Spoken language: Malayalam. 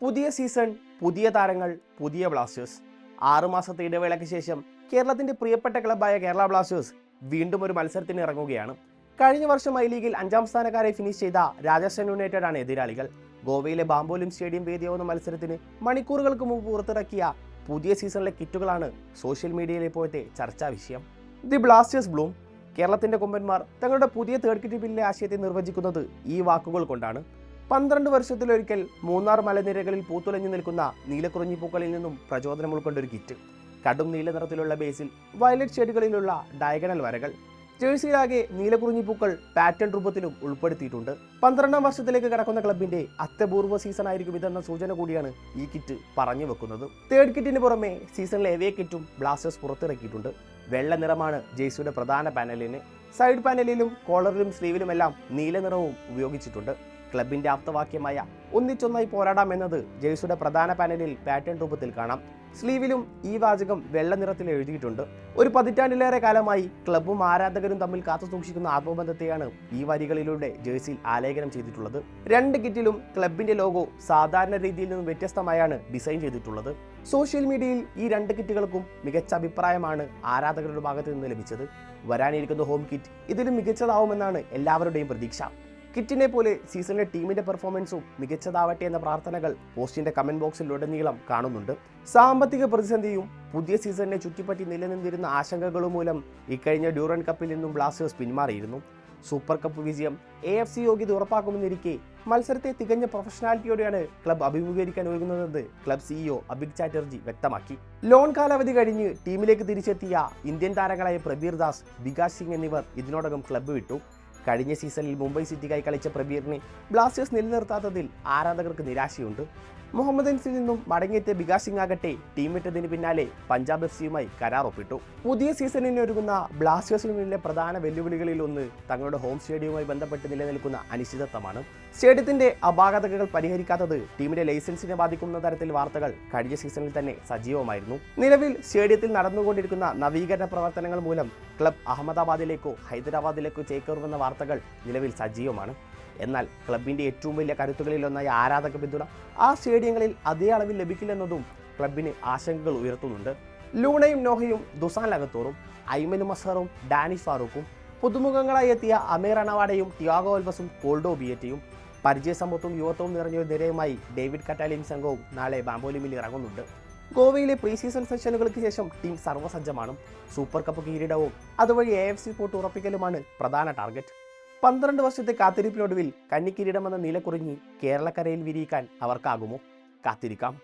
പുതിയ സീസൺ പുതിയ താരങ്ങൾ പുതിയ ബ്ലാസ്റ്റേഴ്സ്. ആറുമാസത്തെ ഇടവേളയ്ക്ക് ശേഷം കേരളത്തിന്റെ പ്രിയപ്പെട്ട ക്ലബായ കേരള ബ്ലാസ്റ്റേഴ്സ് വീണ്ടും ഒരു മത്സരത്തിന് ഇറങ്ങുകയാണ്. കഴിഞ്ഞ വർഷം ഐ ലീഗിൽ അഞ്ചാം സ്ഥാനക്കാരെ ഫിനിഷ് ചെയ്ത രാജസ്ഥാൻ യുണൈറ്റഡ് ആണ് എതിരാളികൾ. ഗോവയിലെ ബാംബോലിം സ്റ്റേഡിയം വേദിയാവുന്ന മത്സരത്തിന് മണിക്കൂറുകൾക്ക് മുമ്പ് പുറത്തിറക്കിയ പുതിയ സീസണിലെ കിറ്റുകളാണ് സോഷ്യൽ മീഡിയയിലെ ഇപ്പോഴത്തെ ചർച്ചാ വിഷയം. ദി ബ്ലാസ്റ്റേഴ്സ് ബ്ലൂം കേരളത്തിന്റെ കൊമ്പന്മാർ തങ്ങളുടെ പുതിയ തേർഡ് കിറ്റ് ബില്ലിലെ ആശയത്തെ നിർവചിക്കുന്നത് ഈ വാക്കുകൾ കൊണ്ടാണ്. പന്ത്രണ്ട് വർഷത്തിലൊരിക്കൽ മൂന്നാർ മലനിരകളിൽ പൂത്തുലഞ്ഞു നിൽക്കുന്ന നീലക്കുറിഞ്ഞി പൂക്കളിൽ നിന്നും പ്രചോദനം ഉൾക്കൊണ്ട ഒരു കിറ്റ്. കടും നീല നിറത്തിലുള്ള ബേസിൽ വയലറ്റ് ഷെയ്ഡുകളിലുള്ള ഡയഗണൽ വരകൾ. ജേഴ്സിയിലാകെ നീലക്കുറിഞ്ഞി പൂക്കൾ പാറ്റേൺ രൂപത്തിലും ഉൾപ്പെടുത്തിയിട്ടുണ്ട്. പന്ത്രണ്ടാം വർഷത്തിലേക്ക് കടക്കുന്ന ക്ലബിന്റെ അത്യപൂർവ സീസൺ ആയിരിക്കും ഇതെന്ന സൂചന കൂടിയാണ് ഈ കിറ്റ് പറഞ്ഞു വെക്കുന്നത്. തേർഡ് കിറ്റിന് പുറമെ സീസണിലെ എവേ കിറ്റും ബ്ലാസ്റ്റേഴ്സ് പുറത്തിറക്കിയിട്ടുണ്ട്. വെള്ള നിറമാണ് ജേഴ്സിയുടെ പ്രധാന പാനലിന്. സൈഡ് പാനലിലും കോളറിലും സ്ലീവിലുമെല്ലാം നീല നിറവും ഉപയോഗിച്ചിട്ടുണ്ട്. ക്ലബിന്റെ ആപ്തവാക്യമായ ഒന്നിച്ചൊന്നായി പോരാടാം എന്നത് ജേഴ്സിയുടെ പ്രധാന പാനലിൽ പാറ്റേൺ രൂപത്തിൽ കാണാം. സ്ലീവിലും ഈ വാചകം വെള്ള നിറത്തിൽ എഴുതിയിട്ടുണ്ട്. ഒരു പതിറ്റാണ്ടിലേറെ കാലമായി ക്ലബും ആരാധകരും തമ്മിൽ കാത്തു സൂക്ഷിക്കുന്ന ആത്മബന്ധത്തെയാണ് ഈ വരികളിലൂടെ ജേഴ്സിയിൽ ആലേഖനം ചെയ്തിട്ടുള്ളത്. രണ്ട് കിറ്റിലും ക്ലബിന്റെ ലോഗോ സാധാരണ രീതിയിൽ നിന്നും വ്യത്യസ്തമായാണ് ഡിസൈൻ ചെയ്തിട്ടുള്ളത്. സോഷ്യൽ മീഡിയയിൽ ഈ രണ്ട് കിറ്റുകൾക്കും മികച്ച അഭിപ്രായമാണ് ആരാധകരുടെ ഭാഗത്തു നിന്ന് ലഭിച്ചത്. വരാനിരിക്കുന്ന ഹോം കിറ്റ് ഇതിലും മികച്ചതാവുമെന്നാണ് എല്ലാവരുടെയും പ്രതീക്ഷ. കിറ്റിനെ പോലെ സീസണിലെ ടീമിന്റെ പെർഫോമൻസും മികച്ചതാവട്ടെ എന്ന പ്രാർത്ഥനകൾ പോസ്റ്റിന്റെ കമന്റ് ബോക്സിലുടനീളം കാണുന്നുണ്ട്. സാമ്പത്തിക പ്രതിസന്ധിയും പുതിയ സീസണിനെ ചുറ്റിപ്പറ്റി നിലനിന്നിരുന്ന ആശങ്കകളും മൂലം ഇക്കഴിഞ്ഞ ഡ്യൂറൻ കപ്പിൽ നിന്നും ബ്ലാസ്റ്റേഴ്സ് പിന്മാറിയിരുന്നു. സൂപ്പർ കപ്പ് വിജയം എ എഫ് സി യോഗ്യത ഉറപ്പാക്കുമെന്നിരിക്കെ മത്സരത്തെ തികഞ്ഞ പ്രൊഫഷണാലിറ്റിയോടെയാണ് ക്ലബ് അഭിമുഖീകരിക്കാൻ ഒരുങ്ങുന്നതെന്ന് ക്ലബ് സിഇഒ അഭിക് ചാറ്റർജി വ്യക്തമാക്കി. ലോൺ കാലാവധി കഴിഞ്ഞ് ടീമിലേക്ക് തിരിച്ചെത്തിയ ഇന്ത്യൻ താരങ്ങളായ പ്രബീർ ദാസ് വികാസ് സിംഗ് എന്നിവർ ഇതിനോടകം ക്ലബ്ബ് വിട്ടു. കഴിഞ്ഞ സീസണിൽ മുംബൈ സിറ്റിക്കായി കളിച്ച പ്രബീറിനെ ബ്ലാസ്റ്റേഴ്സ് നിലനിർത്താത്തതിൽ ആരാധകർക്ക് നിരാശയുണ്ട്. മുഹമ്മദ് അൻസിൽ നിന്നും മടങ്ങിയെത്തിയ ബികാസ് സിംഗ് ആകട്ടെ ടീം വിട്ടതിന് പിന്നാലെ പഞ്ചാബ് എഫ് സിയുമായി കരാർ ഒപ്പിട്ടു പുതിയ സീസണിന് ഒരുങ്ങുന്ന ബ്ലാസ്റ്റേഴ്സിന് പ്രധാന വെല്ലുവിളികളിൽ ഒന്ന് തങ്ങളുടെ ഹോം സ്റ്റേഡിയവുമായി ബന്ധപ്പെട്ട് നിലനിൽക്കുന്ന അനിശ്ചിതത്വമാണ്. സ്റ്റേഡിയത്തിന്റെ അപാകതകൾ പരിഹരിക്കാത്തത് ടീമിന്റെ ലൈസൻസിനെ ബാധിക്കുന്ന തരത്തിൽ വാർത്തകൾ കഴിഞ്ഞ സീസണിൽ തന്നെ സജീവമായിരുന്നു. നിലവിൽ സ്റ്റേഡിയത്തിൽ നടന്നുകൊണ്ടിരിക്കുന്ന നവീകരണ പ്രവർത്തനങ്ങൾ മൂലം ക്ലബ് അഹമ്മദാബാദിലേക്കോ ഹൈദരാബാദിലേക്കോ ചേക്കേറുമെന്ന വാർത്തകൾ നിലവിൽ സജീവമാണ്. എന്നാൽ ക്ലബിന്റെ ഏറ്റവും വലിയ കരുത്തുകളിലൊന്നായ ആരാധക പിന്തുണ ആ സ്റ്റേഡിയങ്ങളിൽ അതേ അളവിൽ ലഭിക്കില്ലെന്നതും ക്ലബിന് ആശങ്കകൾ ഉയർത്തുന്നുണ്ട്. ലൂണയും നോഹയും ദുസാൻ ലഗത്തോറും ഐമനും അസറും ഡാനി ഫാറൂഖും പുതുമുഖങ്ങളായി എത്തിയ അമീർ അണവാടയും ടിയാഗോ അൽബസും കോൾഡോ ബിയറ്റയും പരിചയസമ്പത്തും യുവത്വവും നിറഞ്ഞ ഒരു നിരയുമായി ഡേവിഡ് കറ്റാലിയും സംഘവും നാളെ ബാംബോലിമിൽ ഇറങ്ങുന്നുണ്ട്. ഗോവയിലെ പ്രീ സീസൺ സെഷനുകൾക്ക് ശേഷം ടീം സർവസജ്ജമാണ്. സൂപ്പർ കപ്പ് കിരീടവും അതുവഴി എ എഫ് സി പോട്ട് ഉറപ്പിക്കലുമാണ് പ്രധാന ടാർഗറ്റ്. പന്ത്രണ്ട് വർഷത്തെ കാത്തിരിപ്പിനൊടുവിൽ കന്നിക്കിരീടമെന്ന നില കുറിഞ്ഞ് കേരളക്കരയിൽ വിരിയിക്കാൻ അവർക്കാകുമോ? കാത്തിരിക്കാം.